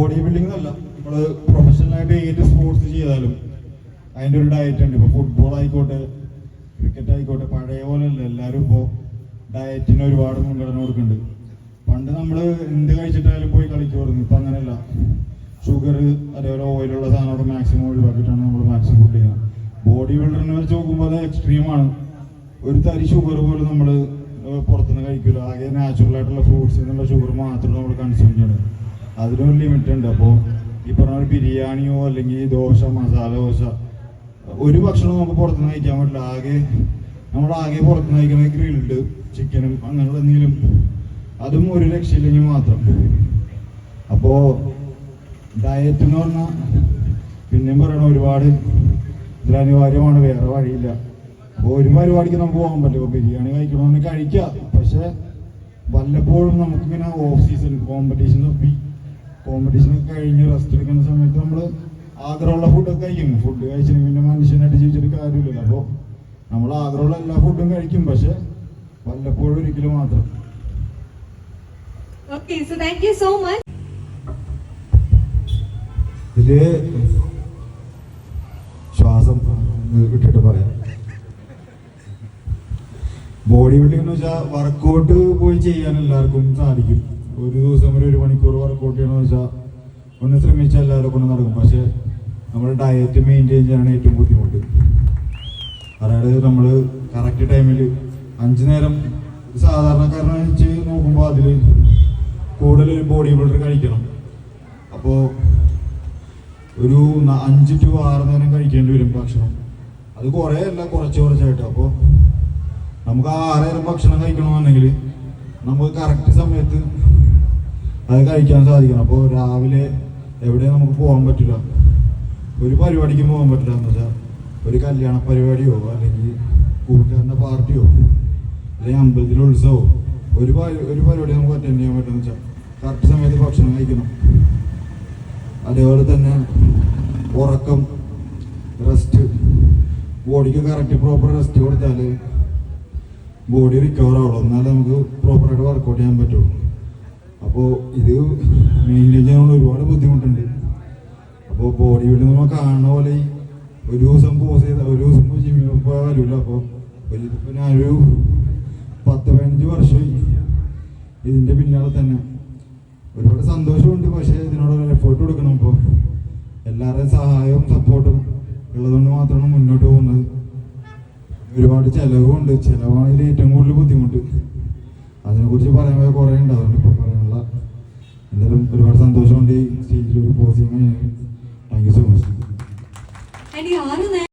Body building എന്നല്ല. നമ്മൾ പ്രൊഫഷണലായിട്ട് ഏത് സ്പോർട്സ് ചെയ്താലും അതിന്റെ ഒരു ഡയറ്റ് ഉണ്ട്. ഇപ്പോൾ ഫുട്ബോൾ ആയിക്കോട്ടെ ക്രിക്കറ്റ് ആയിക്കോട്ടെ പഴയ പോലെ അല്ല. എല്ലാവരും ഇപ്പോൾ ഡയറ്റിന് ഒരുപാട് മുൻഗണന കൊടുക്കുന്നുണ്ട്. പണ്ട് നമ്മൾ എന്ത് കഴിച്ചിട്ടായാലും പോയി കളിക്കുമായിരുന്നു. ഇപ്പം അങ്ങനെയല്ല. ഷുഗർ അതേപോലെ ഓയിലുള്ള സാധനങ്ങൾ മാക്സിമം ഒഴിവാക്കിയിട്ടാണ് നമ്മൾ മാക്സിമം ഫുഡ് ചെയ്യുന്നത്. ബോഡി ബിൽഡറിനെ വെച്ച് നോക്കുമ്പോൾ അത് എക്സ്ട്രീമാണ് ഒരു തരി ഷുഗർ പോലും നമ്മൾ പുറത്തുനിന്ന് കഴിക്കില്ല ആകെ നാച്ചുറൽ ആയിട്ടുള്ള ഫ്രൂട്ട്സ് നിന്നുള്ള ഷുഗർ മാത്രം നമ്മൾ കൺസ്യൂം ചെയ്യണം. അതിനൊരു ലിമിറ്റ് ഉണ്ട്. അപ്പോൾ ഈ പറഞ്ഞ ബിരിയാണിയോ അല്ലെങ്കിൽ ദോശ മസാല ദോശ ഒരു ഭക്ഷണവും നമുക്ക് പുറത്തുനിന്ന് കഴിക്കാൻ പറ്റില്ല. ആകെ നമ്മൾ ആകെ പുറത്തുനിന്ന് കഴിക്കുന്നത് ഗ്രിൽഡ് ചിക്കനും അങ്ങനെയുള്ള എന്തെങ്കിലും അതും ഒരു രക്ഷയില്ലെങ്കിൽ മാത്രം. അപ്പോൾ ഡയറ്റ് എന്ന് പറഞ്ഞാൽ പിന്നെയും പറയണം ഒരുപാട് ഇതിൽ അനിവാര്യമാണ് വേറെ വഴിയില്ല. അപ്പോൾ ഒരു പരിപാടിക്ക് നമുക്ക് പോകാൻ പറ്റില്ല. ഇപ്പോൾ ബിരിയാണി കഴിക്കണമെന്ന് കഴിക്കാം. പക്ഷേ വല്ലപ്പോഴും നമുക്കിങ്ങനെ ഓഫ് സീസൺ കോമ്പറ്റീഷൻ തപ്പി കോമ്പറ്റീഷൻ ഒക്കെ കഴിഞ്ഞ് റെസ്റ്റ് എടുക്കുന്ന സമയത്ത് നമ്മൾ ആഗ്രഹമുള്ള ഫുഡൊക്കെ കഴിക്കും. ഫുഡ് കഴിച്ചിട്ട് പിന്നെ മനുഷ്യനായിട്ട് ജീവിച്ചിട്ട് കാര്യമില്ലല്ലോ. അപ്പോൾ നമ്മൾ ആഗ്രഹമുള്ള എല്ലാ ഫുഡും കഴിക്കും. പക്ഷെ വല്ലപ്പോഴും ഒരിക്കലും മാത്രം. ഇതിൽ ശ്വാസം വിട്ടിട്ട് പറയാം. ബോഡി ബിൽഡിംഗ് എന്ന് വെച്ചാൽ വർക്കൗട്ട് പോയി ചെയ്യാൻ എല്ലാവർക്കും സാധിക്കും. ഒരു ദിവസം ഒരു മണിക്കൂർ വർക്കൗട്ട് ചെയ്യണമെന്ന് വെച്ചാൽ ഒന്ന് ശ്രമിച്ചാൽ എല്ലാവരും കൊണ്ട് നടക്കും. പക്ഷേ നമ്മുടെ ഡയറ്റ് മെയിന്റെയിൻ ചെയ്യാനാണ് ഏറ്റവും ബുദ്ധിമുട്ട്. അതായത് നമ്മൾ കറക്റ്റ് ടൈമിൽ അഞ്ച് നേരം സാധാരണക്കാരനെ വെച്ച് നോക്കുമ്പോൾ അതിൽ കൂടുതൽ ഒരു ബോഡി ബിൽഡർ കഴിക്കണം. അപ്പോൾ ഒരു അഞ്ച് ടു ആറ് നേരം കഴിക്കേണ്ടി വരും ഭക്ഷണം. അത് കുറേ അല്ല കുറച്ച് കുറച്ചായിട്ട്. അപ്പോൾ നമുക്ക് ആ ആറ് നേരം ഭക്ഷണം കഴിക്കണമെന്നുണ്ടെങ്കിൽ നമുക്ക് കറക്റ്റ് സമയത്ത് അത് കഴിക്കാൻ സാധിക്കണം. അപ്പോൾ രാവിലെ എവിടെ നമുക്ക് പോകാൻ പറ്റില്ല? ഒരു പരിപാടിക്ക് പോകാൻ പറ്റില്ല എന്ന് വെച്ചാൽ ഒരു കല്യാണ പരിപാടിയോ അല്ലെങ്കിൽ കൂട്ടുകാരന്റെ പാർട്ടിയോ അല്ലെങ്കിൽ അമ്പലത്തിലെ ഉത്സവമോ ഒരു ഒരു പരിപാടി നമുക്ക് അറ്റൻഡ് ചെയ്യാൻ പറ്റുമെന്ന് വെച്ചാൽ കറക്റ്റ് സമയത്ത് ഭക്ഷണം കഴിക്കണം. അതേപോലെ തന്നെ ഉറക്കം റെസ്റ്റ് ബോഡിക്ക് കറക്റ്റ് പ്രോപ്പർ റെസ്റ്റ് കൊടുത്താൽ ബോഡി റിക്കവർ ആവുള്ളൂ എന്നാലേ നമുക്ക് പ്രോപ്പറായിട്ട് വർക്കൗട്ട് ചെയ്യാൻ പറ്റുള്ളൂ. അപ്പോൾ ഇത് മെയിന്റെയിൻ ചെയ്യാനുള്ള ഒരുപാട് ബുദ്ധിമുട്ടുണ്ട്. അപ്പോൾ ബോഡി ബിൽഡിംഗ് നമ്മൾ കാണുന്ന പോലെ ഒരു ദിവസം പോസ് ചെയ്ത ഒരു ദിവസം ജിമ്മിൽ വരില്ല അപ്പോൾ ഇപ്പം ഞാനൊരു പത്ത് പതിനഞ്ച് വർഷമായി ഇതിന്റെ പിന്നാലെ തന്നെ. ഒരുപാട് സന്തോഷമുണ്ട്. പക്ഷേ ഇതിനോട് എഫേർട്ട് കൊടുക്കണം. ഇപ്പോൾ എല്ലാവരുടെയും സഹായവും സപ്പോർട്ടും ഉള്ളതുകൊണ്ട് മാത്രമാണ് മുന്നോട്ട് പോകുന്നത്. ഒരുപാട് ചിലവുണ്ട്. ചിലവാണ് ഇതിൽ ഏറ്റവും കൂടുതൽ ബുദ്ധിമുട്ട്. അതിനെക്കുറിച്ച് പറയാൻ കുറേ ഉണ്ട്. അതുകൊണ്ട് ഇപ്പോൾ പറയാനുള്ള എന്തായാലും ഒരുപാട് സന്തോഷമുണ്ട് ഈ സ്റ്റേജിൽ ഒരു posing thank you so much